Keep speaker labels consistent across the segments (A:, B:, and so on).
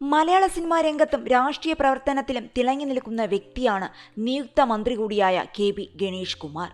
A: മലയാള cinema രംഗത്തും രാഷ്ട്രീയ പ്രവർത്തനത്തിലും തിളങ്ങി നിൽക്കുന്ന വ്യക്തിയാണ് നിയുക്ത മന്ത്രി കൂടിയായ കെ പി ഗണേഷ് കുമാർ.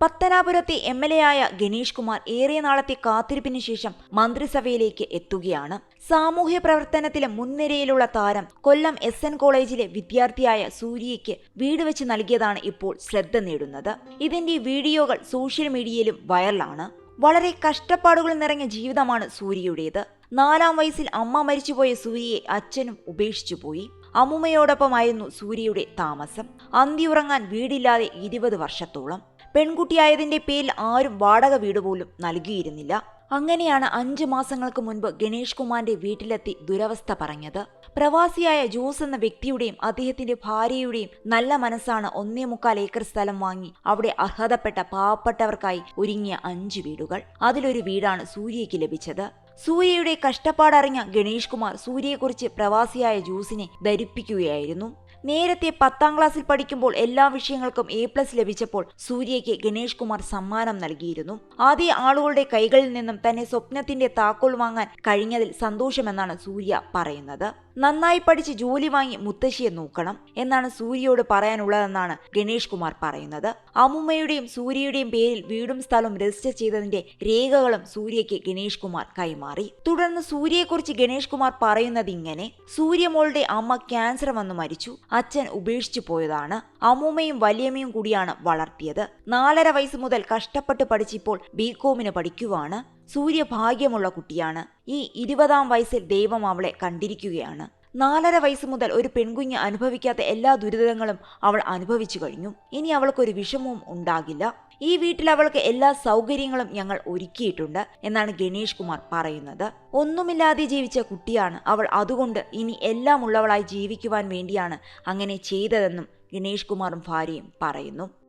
A: പത്തനാപുരത്തെ എം എൽ എ ആയ ഗണേഷ് കുമാർ ഏറെ നാളത്തെ കാത്തിരിപ്പിന് ശേഷം മന്ത്രിസഭയിലേക്ക് എത്തുകയാണ്. സാമൂഹ്യ പ്രവർത്തനത്തിലെ മുൻനിരയിലുള്ള താരം കൊല്ലം എസ് എൻ കോളേജിലെ വിദ്യാർത്ഥിയായ സൂര്യയ്ക്ക് വീട് വെച്ച് നൽകിയതാണ് ഇപ്പോൾ ശ്രദ്ധ നേടുന്നത്. ഇതിന്റെ വീഡിയോകൾ സോഷ്യൽ മീഡിയയിലും വൈറലാണ്. വളരെ കഷ്ടപ്പാടുകൾ നിറഞ്ഞ ജീവിതമാണ് സൂര്യയുടേത്. നാലാം വയസ്സിൽ അമ്മ മരിച്ചുപോയ സൂര്യയെ അച്ഛനും ഉപേക്ഷിച്ചു പോയി അമ്മുമ്മയോടൊപ്പമായിരുന്നു സൂര്യയുടെ താമസം. അന്തിയുറങ്ങാൻ വീടില്ലാതെ ഇരുപത് വർഷത്തോളം. പെൺകുട്ടിയായതിന്റെ പേരിൽ ആരും വാടക വീട് പോലും നൽകിയിരുന്നില്ല. അങ്ങനെയാണ് അഞ്ചു മാസങ്ങൾക്ക് മുൻപ് ഗണേഷ് കുമാറിന്റെ വീട്ടിലെത്തി ദുരവസ്ഥ പറഞ്ഞത്. പ്രവാസിയായ ജോസ് എന്ന വ്യക്തിയുടെയും അദ്ദേഹത്തിന്റെ ഭാര്യയുടെയും നല്ല മനസ്സാണ് ഒന്നേ മുക്കാൽ ഏക്കർ സ്ഥലം വാങ്ങി അവിടെ അർഹതപ്പെട്ട പാവപ്പെട്ടവർക്കായി ഒരുങ്ങിയ അഞ്ച് വീടുകൾ. അതിലൊരു വീടാണ് സൂര്യയ്ക്ക് ലഭിച്ചത്. സൂര്യയുടെ കഷ്ടപ്പാടറിഞ്ഞ ഗണേഷ് കുമാർ സൂര്യയെക്കുറിച്ച് പ്രവാസിയായ ജ്യൂസിനെ ധരിപ്പിക്കുകയായിരുന്നു. നേരത്തെ പത്താം ക്ലാസ്സിൽ പഠിക്കുമ്പോൾ എല്ലാ വിഷയങ്ങൾക്കും എ പ്ലസ് ലഭിച്ചപ്പോൾ സൂര്യയ്ക്ക് ഗണേഷ് കുമാർ സമ്മാനം നൽകിയിരുന്നു. ആദ്യ ആളുകളുടെ കൈകളിൽ നിന്നും തന്നെ സ്വപ്നത്തിന്റെ താക്കോൽ വാങ്ങാൻ കഴിഞ്ഞതിൽ സന്തോഷമെന്നാണ് സൂര്യ പറയുന്നത്. നന്നായി പഠിച്ച് ജോലി വാങ്ങി മുത്തശ്ശിയെ നോക്കണം എന്നാണ് സൂര്യയോട് പറയാനുള്ളതെന്നാണ് ഗണേഷ് കുമാർ പറയുന്നത്. അമ്മുമ്മയുടെയും സൂര്യയുടെയും പേരിൽ വീടും സ്ഥലവും രജിസ്റ്റർ ചെയ്തതിന്റെ രേഖകളും സൂര്യയ്ക്ക് ഗണേഷ് കുമാർ കൈമാറി. തുടർന്ന് സൂര്യയെക്കുറിച്ച് ഗണേഷ് കുമാർ പറയുന്നത് ഇങ്ങനെ സൂര്യമോളുടെ അമ്മ ക്യാൻസർ വന്നു മരിച്ചു. അച്ഛൻ ഉപേക്ഷിച്ചു പോയതാണ്. അമ്മൂമ്മയും വലിയമ്മയും കൂടിയാണ് വളർത്തിയത്. നാലര വയസ്സ് മുതൽ കഷ്ടപ്പെട്ട് പഠിച്ചിപ്പോൾ ബികോമിന് പഠിക്കുവാണ്. സൂര്യ ഭാഗ്യമുള്ള കുട്ടിയാണ്. ഈ ഇരുപതാം വയസ്സിൽ ദൈവം അവളെ കണ്ടിരിക്കുകയാണ്. നാലര വയസ്സ് മുതൽ ഒരു പെൺകുഞ്ഞ് അനുഭവിക്കാത്ത എല്ലാ ദുരിതങ്ങളും അവൾ അനുഭവിച്ചു കഴിഞ്ഞു. ഇനി അവൾക്കൊരു വിഷമവും ഉണ്ടാകില്ല. ഈ വീട്ടിൽ അവൾക്ക് എല്ലാ സൗകര്യങ്ങളും ഞങ്ങൾ ഒരുക്കിയിട്ടുണ്ട് എന്നാണ് ഗണേഷ് കുമാർ പറയുന്നത്. ഒന്നുമില്ലാതെ ജീവിച്ച കുട്ടിയാണ് അവൾ. അതുകൊണ്ട് ഇനി എല്ലാം ഉള്ളവളായി ജീവിക്കുവാൻ വേണ്ടിയാണ് അങ്ങനെ ചെയ്തതെന്നും ഗണേഷ് കുമാറും ഭാര്യയും പറയുന്നു.